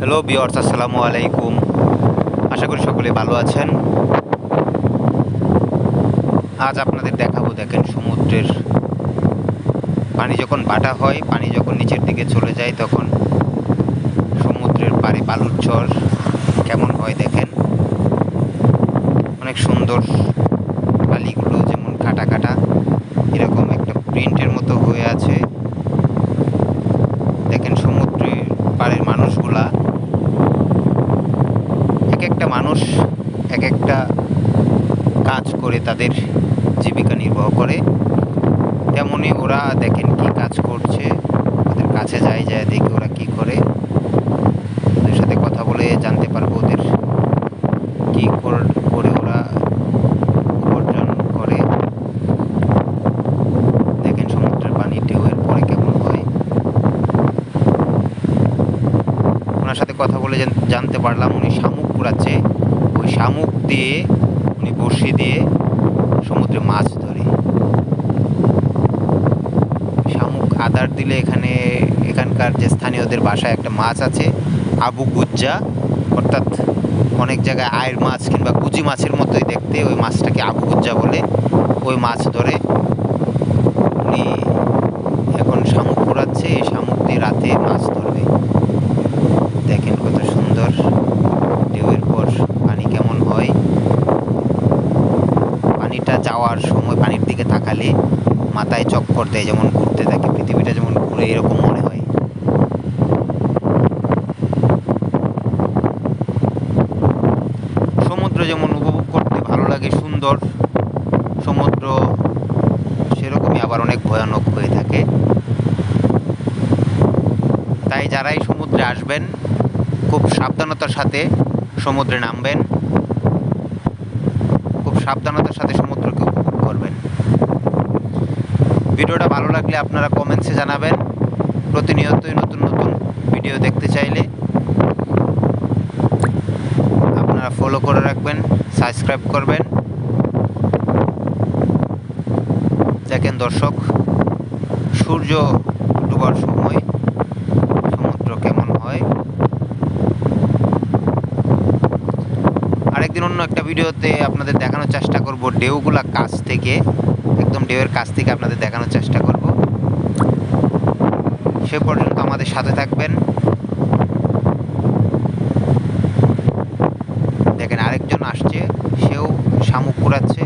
Hello বিয়র্স আসসালামু আলাইকুম আশা করি সকলে ভালো আছেন। আজ আপনাদের দেখাবো, দেখেন সমুদ্রের পানি যখন বাটা হয়, পানি যখন নিচের দিকে চলে যায়, তখন সমুদ্রের পাড়ে বালুর চর কেমন হয় দেখেন। অনেক সুন্দর বালিগুলো যেমন কাটা কাটা এরকম একটা প্রিন্টের মতো হয়ে আছে দেখেন সমুদ্রের পাড়ের মানুষগুলা এক একটা মানুষ এক একটা কাজ করে তাদের জীবিকা নির্বাহ করে। তেমনি ওরা দেখেন কি কাজ করছে, ওদের কাছে যায় যায় দেখি ওরা কি করে। ওদের সাথে কথা বলে জানতে পারব ওদের কি করে ওরা উপার্জন করে। দেখেন সমুদ্রের পানি ঢেউয়ের পরে কেমন হয়। ওনার সাথে কথা বলে জানতে পারলাম, উনি শামুক কুড়াচ্ছে ওই শামুক দিয়ে, উনি বড়শি দিয়ে সমুদ্রে মাছ ধরে। শামুক আদার দিলে এখানে, এখানকার যে স্থানীয়দের বাসায় একটা মাছ আছে, আবু গুজ্জা। অর্থাৎ অনেক জায়গায় আয়ের মাছ কিংবা কুচি মাছের মতোই দেখতে, ওই মাছটাকে আবু গুজ্জা বলে। ওই মাছ ধরে উনি এখন শামুক কুড়াচ্ছে এই শামুক দিয়ে রাতে মাছ ধরবে দেখেন কত সুন্দর ঢেউয়ের পর পানি কেমন হয় পানিটা যাওয়ার সময় পানির দিকে তাকালে মাথায় চক্কর দেয়, যেমন ঘুরতে থাকে। পৃথিবীটা যেমন ঘুরে এরকম মনে হয়। সমুদ্র যেমন উপভোগ করতে ভালো লাগে, সুন্দর। সমুদ্র সেরকমই আবার অনেক ভয়ানক হয়ে থাকে। তাই যারাই সমুদ্রে আসবেন, খুব সাবধানতার সাথে সমুদ্রে নামবেন। সাবধানতার সাথে সমুদ্রকে উপভোগ করবেন। ভিডিওটা ভালো লাগলে আপনারা কমেন্টসে জানাবেন। প্রতিনিয়তই নতুন নতুন ভিডিও দেখতে চাইলে আপনারা ফলো করে রাখবেন সাবস্ক্রাইব করবেন। দেখেন দর্শক, সূর্য ডুবার সময়। একদিন অন্য একটা ভিডিওতে আপনাদের দেখানোর চেষ্টা করব। ডেউগুলা কাছ থেকে, একদম ডেউয়ের কাছ থেকে আপনাদের দেখানোর চেষ্টা করব। সে পর্যন্ত আমাদের সাথে থাকবেন। দেখেন আরেকজন আসছে, সেও শামুক কুড়াচ্ছে।